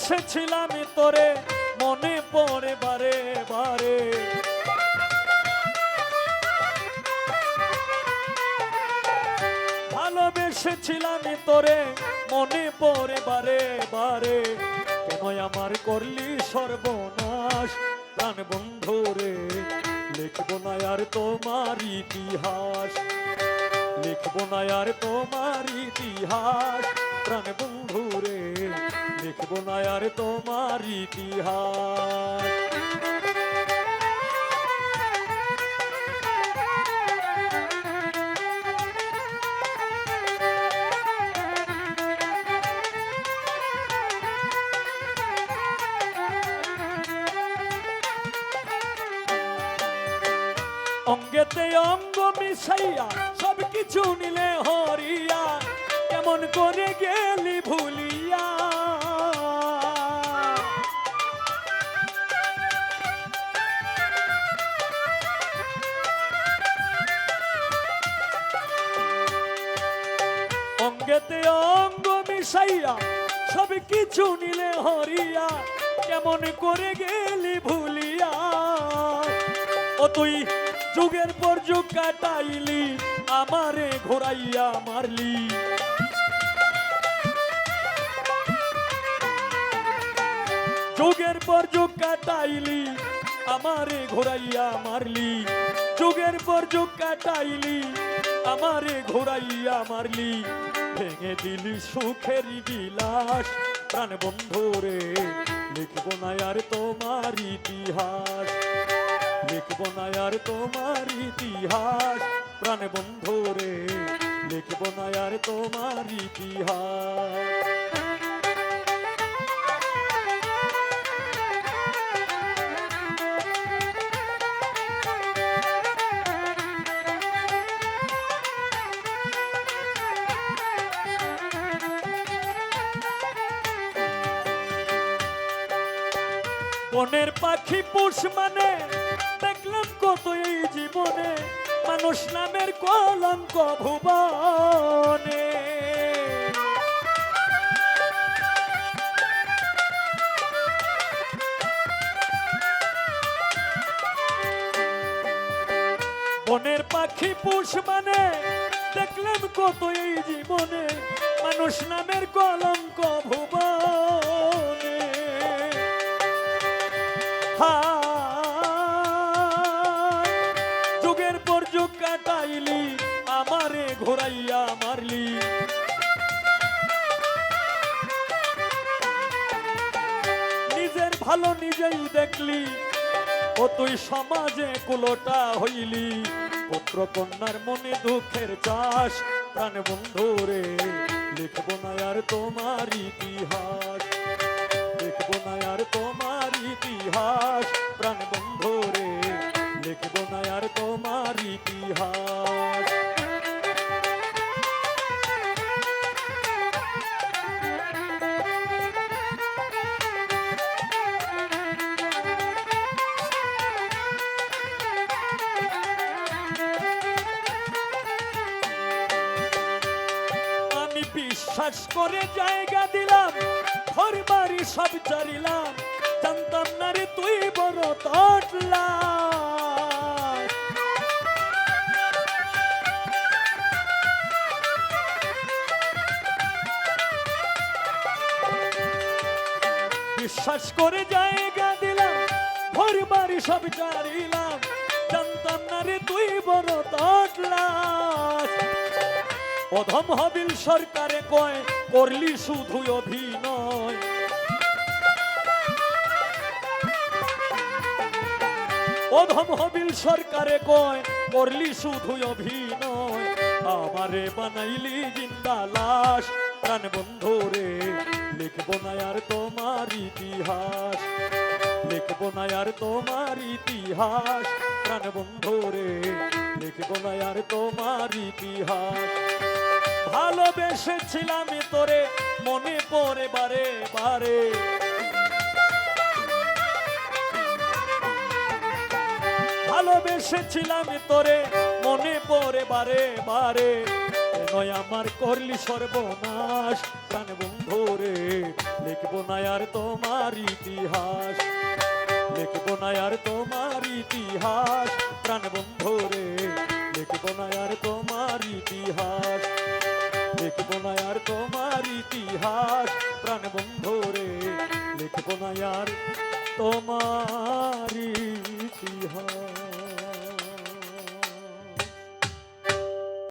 ভালোবেসেছিলাম তোরে, মনে পড়ে বারে বারে। ভালোবেসেছিলাম তোরে, মনে পড়ে বারে বারে। কেন আমার করলি সর্বনাশ, প্রাণ বন্ধু রে। লিখব না আর তোমার ইতিহাস, লিখব না আর তোমার ইতিহাস। প্রাণ বন্ধু রে লিখব না আর তোমার ইতিহাস। অঙ্গেতে অঙ্গ মিশাইয়া সব কিছু নিলে অঙ্গেতে অঙ্গ মিশাইয়া সব কিছু নিলে হরিয়া, কেমন করে গেলি ভুলিয়া? ও তুই যুগের পর যুগ কাটাইলি, আমারে ঘোরাইয়া মারলি। যুগের পর যুগ কাটাইলি, আমারে ঘোরাইয়া মারলি। যুগের পর যুগ কাটাইলি, আমারে ঘোরাইয়া মারলি। ভেঙে দিলি সুখের বিলাস। প্রাণ বন্ধু রে, লিখব না আর তোমার ইতিহাস। লিখব না আর তোমার ইতিহাস। প্রাণ বন্ধু রে, লিখব না আর তোমার ইতিহাস। বনের পাখি পুষ মানে? দেখলাম কত এই জীবনে মানুষ নামের কলঙ্ক ভুবনে। বনের পাখি পুষ মানে? দেখলাম কত এই জীবনে মানুষ নামের কলঙ্ক ভুবনে। যুগের পর যুগ কাটাইলি, আমারে ঘোরাইয়া মারলি। নিজের ভালো নিজেই দেখলি, ও তুই সমাজে কুলোটা হইলি। পুত্র কন্যার মনে দুঃখের চাষ, প্রাণ বন্ধু রে, লিখব না আর তোমার ইতিহাস। লিখব না আর তোমার ইতিহাস। প্রাণ বন্ধু রে, লিখব না আর তোমার ইতিহাস। আমি বিশ্বাস করে জায়গা দিলাম ঘর বাড়ি সব চারিলাম। জানতাম না রে তুই বড় তটলা বিশ্বাস করে জায়গা দিলাম ঘর বাড়ি সব চারিলাম জানতাম না রে তুই বড় তটলা অধম হবিল সরকারে কয়, করলি শুধু অভিনয়। অধম হবিল সরকারে কয়, করলি শুধু অভিনয়। আমারে বানাইলি জিন্দা লাশ। প্রাণ বন্ধু রে, লিখব না আর তোমার ইতিহাস। লিখব না আর তোমার ইতিহাস। প্রাণ বন্ধু রে, লিখব না আর তোমার ইতিহাস। ভালোবেসেছিলাম তোরে, মনে পড়ে বারে বারে। ভালোবেসেছিলাম তোরে, মনে পড়ে বারে বারে। নয় আমার করলি সর্বনাশ, প্রাণ বন্ধু রে, লিখব না আর তোমার ইতিহাস। লিখব না আর তোমার ইতিহাস, প্রাণ বন্ধু রে, লিখব না আর তোমার ইতিহাস। লিখব না আর তোমার ইতিহাস, প্রাণ বন্ধু রে, লিখব না আর তোমার